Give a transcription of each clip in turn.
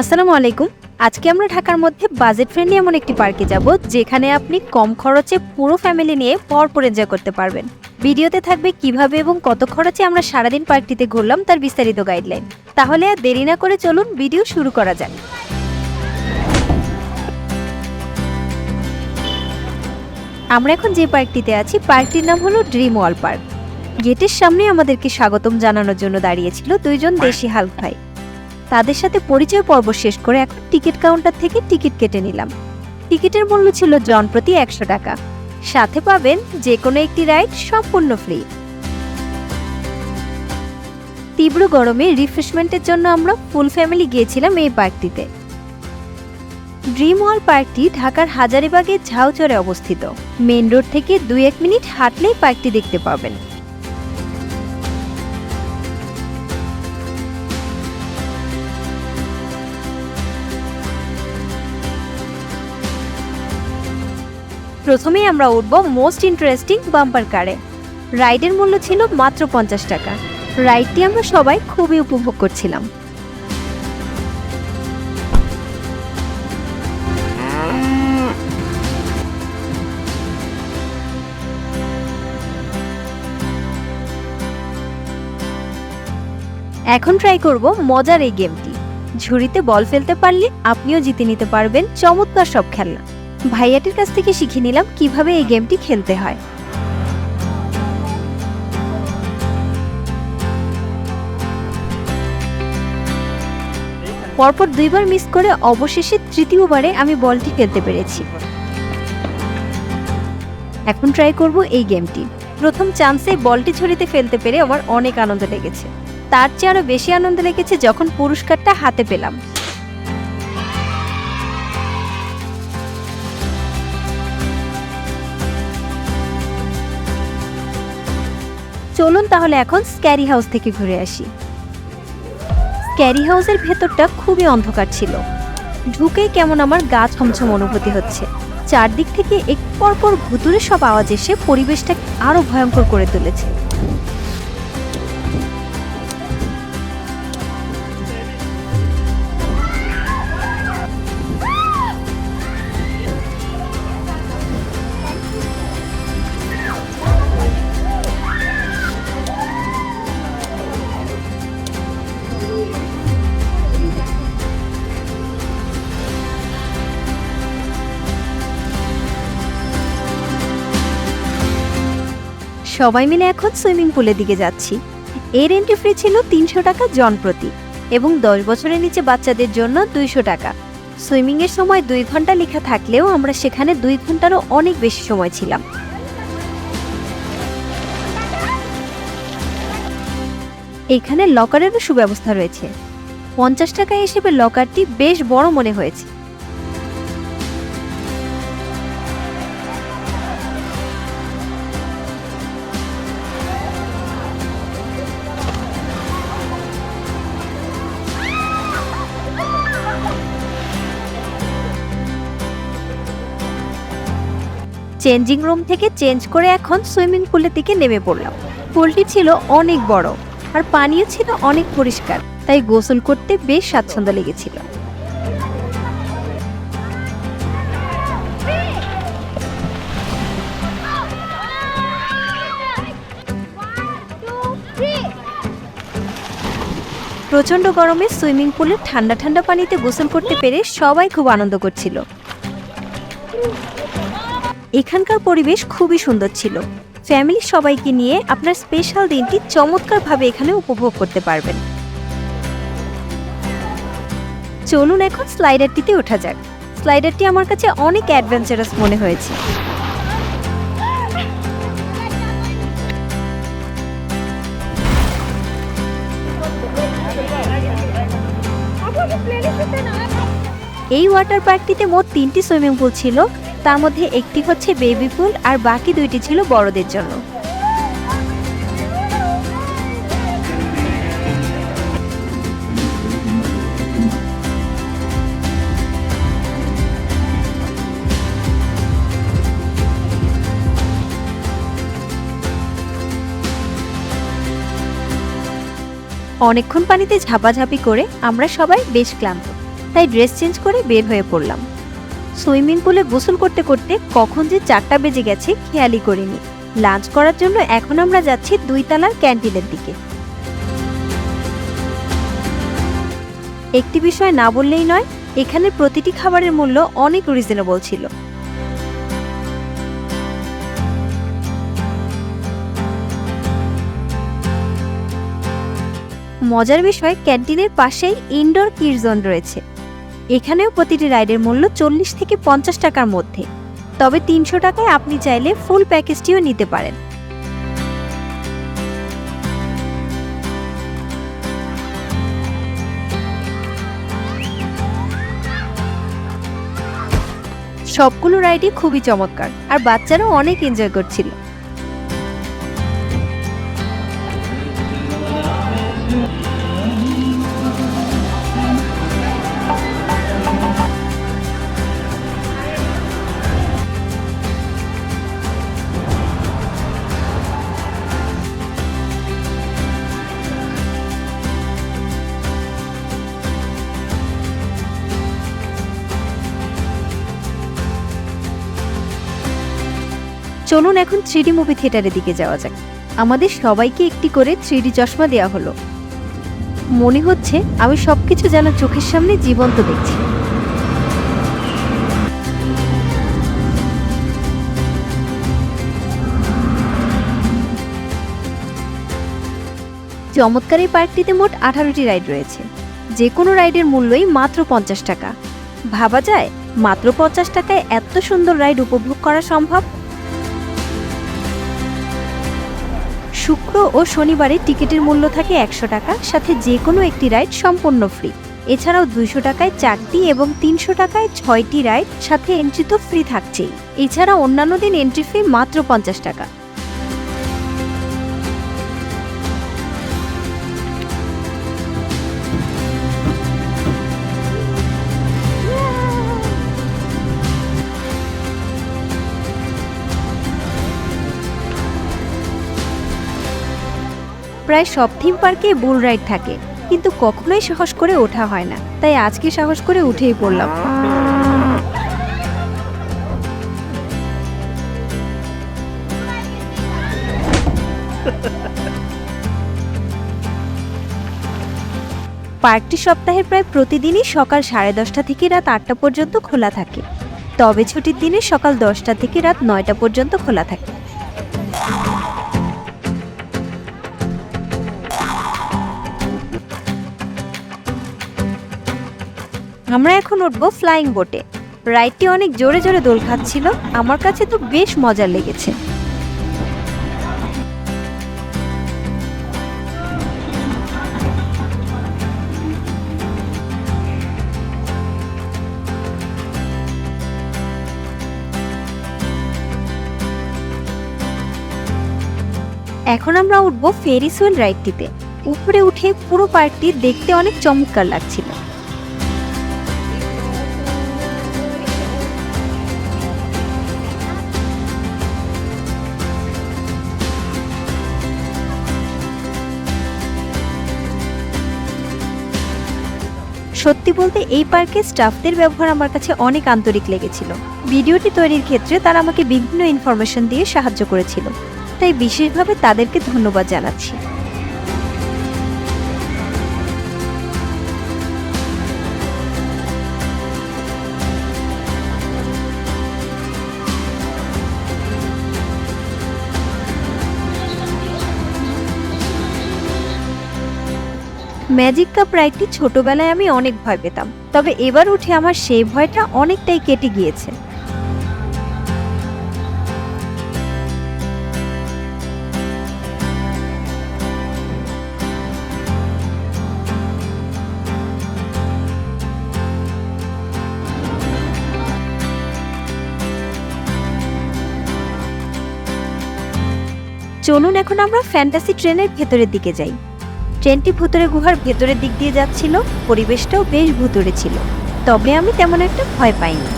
আসসালামু আলাইকুম। আজকে আমরা ঢাকার মধ্যে বাজেট ফ্রেন্ডলি এমন একটি পার্কে যাব, যেখানে আপনি কম খরচে পুরো ফ্যামিলি নিয়ে ভরপুর এনজয় করতে পারবেন। ভিডিওতে থাকবে কীভাবে এবং কত খরচে আমরা সারাদিন পার্কটিতে ঘুরলাম তার বিস্তারিত গাইডলাইন তাহলে আর দেরি না করে চলুন ভিডিও শুরু করা যাক। আমরা এখন যে পার্কটিতে আছি পার্কটির নাম হলো ড্রিম ওয়াল পার্ক গেটের সামনে আমাদেরকে স্বাগতম জানানোর জন্য দাঁড়িয়েছিল দুইজন দেশি হাল্ক ভাই। তাদের সাথে পরিচয় পর্ব শেষ করে এখন টিকিট কাউন্টার থেকে টিকিট কেটে নিলাম। টিকিটের মূল্য ছিল জন প্রতি একশো টাকা। সাথে পাবেন যে কোনো একটি রাইড সম্পূর্ণ ফ্রি। তীব্র গরমে রিফ্রেশমেন্টের জন্য আমরা ফুল ফ্যামিলি গিয়েছিলাম এই পার্কটিতে। ড্রিম ওয়াল পার্কটি ঢাকার হাজারিবাগের ঝাউচরে অবস্থিত। মেন রোড থেকে দুই এক মিনিট হাঁটলেই পার্কটি দেখতে পাবেন। প্রথমেই আমরা উঠব মোস্ট ইন্টারেস্টিং বাম্পার কারে রাইডের মূল্য ছিল মাত্র পঞ্চাশ টাকা। রাইডটি আমরা সবাই খুবই উপভোগ করছিলাম। এখন ট্রাই করব মজার এই গেমটি ঝুড়িতে বল ফেলতে পারলে আপনিও জিতে নিতে পারবেন চমৎকার সব খেলনা। ভাইয়াটির কাছ থেকে শিখে নিলাম কীভাবে এই গেমটি খেলতে হয়। পরপর দুইবার মিস করে অবশেষে তৃতীয়বারে আমি বলটি খেলতে পেরেছি। এখন ট্রাই করব এই গেমটি। প্রথম চান্সে বলটি ছড়িতে ফেলতে পেরে আমার অনেক আনন্দ লেগেছে। তার চেয়ে আরও বেশি আনন্দ লেগেছে যখন পুরস্কারটা হাতে পেলাম। চলুন তাহলে এখন স্ক্যারি হাউস থেকে ঘুরে আসি। স্ক্যারি হাউসের ভেতরটা খুবই অন্ধকার ছিল। ঢুকে কেমন আমার গা ছমছম অনুভূতি হচ্ছে। চারদিক থেকে এক পর পর ভুতুরে সব আওয়াজ এসে পরিবেশটাকে আরও ভয়ঙ্কর করে তুলেছে। সবাই মিলে এখন সুইমিং পুলের দিকে যাচ্ছি। এর এন্ট্রি ফ্রি ছিল তিনশো টাকা জন প্রতি এবং দশ বছরের নিচে বাচ্চাদের জন্য দুইশো টাকা। সুইমিং এর সময় দুই ঘণ্টা লেখা থাকলেও আমরা সেখানে দুই ঘন্টারও অনেক বেশি সময় ছিলাম। এখানে লকারেরও সুব্যবস্থা রয়েছে। পঞ্চাশ টাকা হিসেবে লকারটি বেশ বড় মনে হয়েছে। চেঞ্জিং রুম থেকে চেঞ্জ করে এখন সুইমিং পুলের দিকে নেমে পড়লাম। পুলটি ছিল অনেক বড় আর পানিও ছিল অনেক পরিষ্কার, তাই গোসল করতে বেশ স্বাচ্ছন্দ্য লেগেছিল। প্রচণ্ড গরমে সুইমিং পুলে ঠান্ডা ঠান্ডা পানিতে গোসল করতে পেরে সবাই খুব আনন্দ করছিল। এখানকার পরিবেশ খুবই সুন্দর ছিল। ফ্যামিলির সবাইকে নিয়ে আপনার স্পেশাল দিনটি চমৎকারভাবে এখানে উপভোগ করতে পারবেন। চলুন এখন স্লাইডারটিতে ওঠা যাক। স্লাইডারটি আমার কাছে অনেক অ্যাডভেঞ্চারাস মনে হয়েছে। এই ওয়াটার পার্কটিতে মোট তিনটি সুইমিং পুল ছিল। তার মধ্যে একটি হচ্ছে বেবি পুল আর বাকি দুইটি ছিল বড়দের জন্য। অনেকক্ষণ পানিতে ঝাপাঝাপি করে আমরা সবাই বেশ ক্লান্ত। তাই ড্রেস চেঞ্জ করে বের হয়ে পড়লাম। সুইমিং পুলে গোসল করতে করতে কখন যে চারটা বেজে গেছে খেয়ালই করিনি। লাঞ্চ করার জন্য এখন আমরা যাচ্ছি দুই তালার ক্যান্টিনের দিকে। একটি বিষয় না বললেই নয়, এখানে প্রতিটি খাবারের মূল্য অনেক রিজনেবল ছিল। মজার বিষয়, ক্যান্টিনের পাশেই ইনডোর কিড জোন রয়েছে। এখানেও প্রতিটি রাইডের মূল্য চল্লিশ থেকে পঞ্চাশ টাকার মধ্যে। তবে তিনশো টাকায় আপনি চাইলে ফুল প্যাকেজটিও নিতে পারেন। সবগুলো রাইডই খুবই চমৎকার, আর বাচ্চারাও অনেক এনজয় করছিল। চলুন এখন থ্রিডি মুভি থিয়েটারের দিকে যাওয়া যাক। আমাদের সবাইকে একটি করে থ্রিডি চশমা দেওয়া হলো। মনে হচ্ছে আমি সবকিছু যেন চোখের সামনে জীবন্ত দেখছি। চমৎকার এই পার্কটিতে মোট আঠারোটি রাইড রয়েছে। যে কোনো রাইডের মূল্যই মাত্র পঞ্চাশ টাকা। ভাবা যায়, মাত্র পঞ্চাশ টাকায় এত সুন্দর রাইড উপভোগ করা সম্ভব? শুক্র ও শনিবারে টিকিটের মূল্য থাকে একশো টাকা, সাথে যে কোনো একটি রাইড সম্পূর্ণ ফ্রি। এছাড়াও দুইশো টাকায় চারটি এবং তিনশো টাকায় ছয়টি রাইড সাথে এন্ট্রি তো ফ্রি থাকছেই। এছাড়া অন্যান্য দিন এন্ট্রি ফি মাত্র পঞ্চাশ টাকা। প্রায় সব থিম পার্কে বুল রাইড থাকে। কিন্তু কখনোই সাহস করে ওঠা হয় না। তাই আজকে সাহস করে উঠেই পড়লাম। পার্কটি সপ্তাহের প্রায় প্রতিদিনই সকাল সাড়ে দশটা থেকে রাত আটটা পর্যন্ত খোলা থাকে। তবে ছুটির দিনে সকাল দশটা থেকে রাত নয়টা পর্যন্ত খোলা থাকে। আমরা এখন উঠবো ফ্লাইং বোটে রাইডটি অনেক জোরে জোরে দোল খাচ্ছিল, আমার কাছে তো বেশ মজার লেগেছে। এখন আমরা উঠবো ফেরিস হুইল রাইডটিতে উপরে উঠে পুরো পার্কটি দেখতে অনেক চমৎকার লাগছিল। সত্যি বলতে এই পার্কে স্টাফদের ব্যবহার আমার কাছে অনেক আন্তরিক লেগেছিল। ভিডিওটি তৈরির ক্ষেত্রে তারা আমাকে বিভিন্ন ইনফরমেশন দিয়ে সাহায্য করেছিল। তাই বিশেষভাবে তাদেরকে ধন্যবাদ জানাচ্ছি। ম্যাজিক কাপ রাইডটি ছোটবেলায় আমি অনেক ভয় পেতাম, তবে এবার উঠে আমার সেই ভয়টা অনেকটাই কেটে গিয়েছে। চলুন এখন আমরা ফ্যান্টাসি ট্রেনের ভেতরের দিকে যাই। ট্রেনটি ভুতুরে গুহার ভেতরের দিক দিয়ে যাচ্ছিল, পরিবেশটাও বেশ ভুতুরে ছিল। তবে আমি তেমন একটা ভয় পাইনি।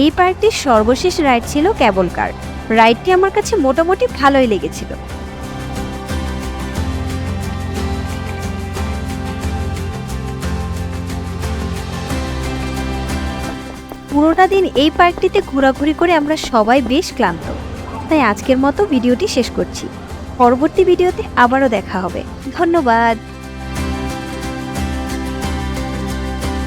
এই পার্কটির সর্বশেষ রাইড ছিল ক্যাবল কার। রাইডটি আমার কাছে মোটামুটি ভালোই লেগেছিল। পুরোটা দিন এই পার্কটিতে ঘোরাঘুরি করে আমরা সবাই বেশ ক্লান্ত। তাই আজকের মতো ভিডিওটি শেষ করছি। পরবর্তী ভিডিওতে আবারও দেখা হবে। ধন্যবাদ।